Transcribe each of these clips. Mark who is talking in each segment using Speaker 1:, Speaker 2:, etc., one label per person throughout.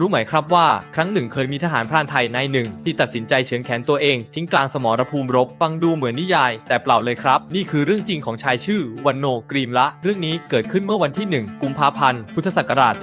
Speaker 1: รู้ไหมครับว่าครั้งหนึ่งเคยมีทหารพรานไทยนายหนึ่ง ที่ตัดสินใจเฉือนแขนตัวเอง ทิ้งกลางสมรภูมิรบฟังดูเหมือนนิยาย แต่เปล่าเลยครับ นี่คือเรื่องจริงของชายชื่อวันโนกรีมละ เรื่องนี้เกิดขึ้นเมื่อวันที่ 1 กุมภาพันธ์ พุทธศักราช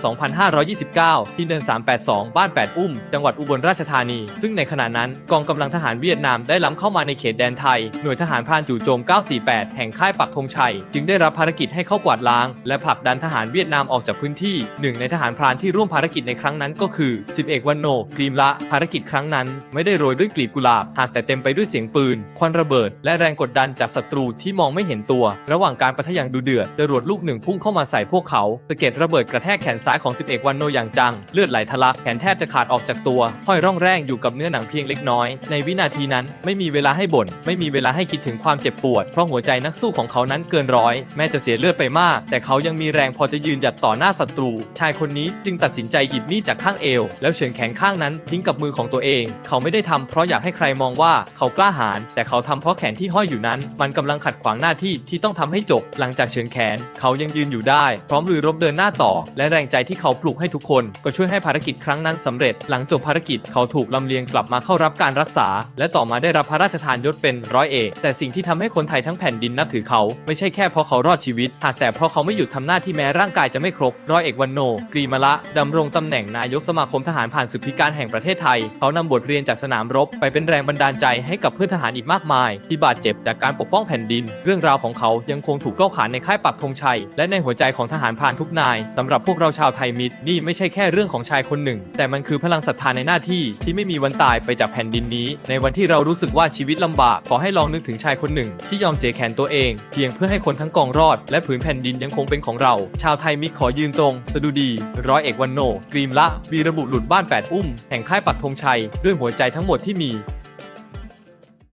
Speaker 1: 2529 ที่เนิน 382 บ้าน 8 อุ้ม จังหวัดอุบลราชธานี ซึ่งในขณะนั้นกองกำลังทหารเวียดนามได้ล้ำเข้ามาในเขตแดนไทยหน่วยทหารพรานจู่โจม 948 แห่งค่ายปักธงชัย จึงได้รับภารกิจให้เข้ากวาดล้าง และผลักดันทหารเวียดนามออกจากพื้นที่หนึ่งในทหารพรานที่ร่วมภารกิจในครั้งนั้นก็คือ สิบเอกวันโนกรีมละ ภารกิจครั้งนั้น ไม่ได้โรยด้วยกลีบกุหลาบ หากแต่เต็มไปด้วยเสียงปืน ควันระเบิด และแรงกดดันจากศัตรูที่มองไม่เห็นตัว ระหว่างการปะทะอย่างดุเดือดจรวดลูกหนึ่งพุ่งเข้ามาใส่พวกเขาสะเก็ดระเบิดกระแทกแขนซ้ายของสิบเอกวันโนอย่างจัง เลือดไหลทะลักแขนแทบจะขาดออกจากตัว ห้อยร่องแรงอยู่กับเนื้อหนังเพียงเล็กน้อย ในวินาทีนั้นไม่มีเวลาให้บ่น ไม่มีเวลาให้คิดถึงความเจ็บปวด เพราะหัวใจนักสู้ของเขานั้นเกินร้อย แม้จะเสียเลือดไปมาก แต่เขายังมีแรงพอจะยืนหยัดต่อหน้าศัตรู ชายคนนี้จึงตัดสินใจหยิบมีดจากข้างเอว แล้วเฉือนแขนข้างนั้นทิ้งกับมือของตัวเอง เขาไม่ได้ทำเพราะอยากให้ใครมองว่าเขากล้าหาญแต่เขาทำเพราะแขนที่ห้อยอยู่นั้น มันกำลังขัดขวางหน้าที่ที่ต้องทำให้จบ หลังจากเฉือนแขน เขายังยืนอยู่ได้ พร้อมรือรบเดินหน้าต่อ และแรงใจที่เขาปลุกให้ทุกคน ก็ช่วยให้ภารกิจครั้งนั้นสำเร็จ หลังจบภารกิจเขาถูกลำเลียงกลับมาเข้ารับการรักษา และต่อมาได้รับพระราชทานยศเป็นร้อยเอก แต่สิ่งที่ทำให้คนไทยทั้งแผ่นดินนับถือเขา ไม่ใช่แค่เพราะเขารอดชีวิตหากแต่เพราะเขาไม่หยุดทำหน้าที่แม้ร่างกายจะไม่ครบร้อยเอกวันโนกรีมละดำรงตำแหน่งนายยกสมาคมทหารผ่านศึกพิการแห่งประเทศไทย เขานำบทเรียนจากสนามรบ ไปเป็นแรงบันดาลใจให้กับเพื่อนทหารอีกมากมาย ที่บาดเจ็บจากการปกป้องแผ่นดิน เรื่องราวของเขายังคงถูกเล่าขานในค่ายปักธงชัย และในหัวใจของทหารพรานทุกนายสำหรับพวกเราชาวไทยมิตรนี่ไม่ใช่แค่เรื่องของชายคนหนึ่ง แต่มันคือพลังศรัทธาในหน้าที่ที่ไม่มีวันตายไปจากแผ่นดินนี้ ในวันที่เรารู้สึกว่าชีวิตลำบากขอให้ลองนึกถึงชายคนหนึ่ง ที่ยอมเสียแขนตัวเอง เพียงเพื่อให้คนทั้งกองรอด และผืนแผ่นดินยังคงเป็นของเรา ชาวไทยมิตรขอยืนตรงสดุดี ร้อยเอกวันโนกรีมละวีรบุรุษบ้านแปดอุ้มแห่งค่ายปักธงชัยด้วยหัวใจทั้งหมดที่มี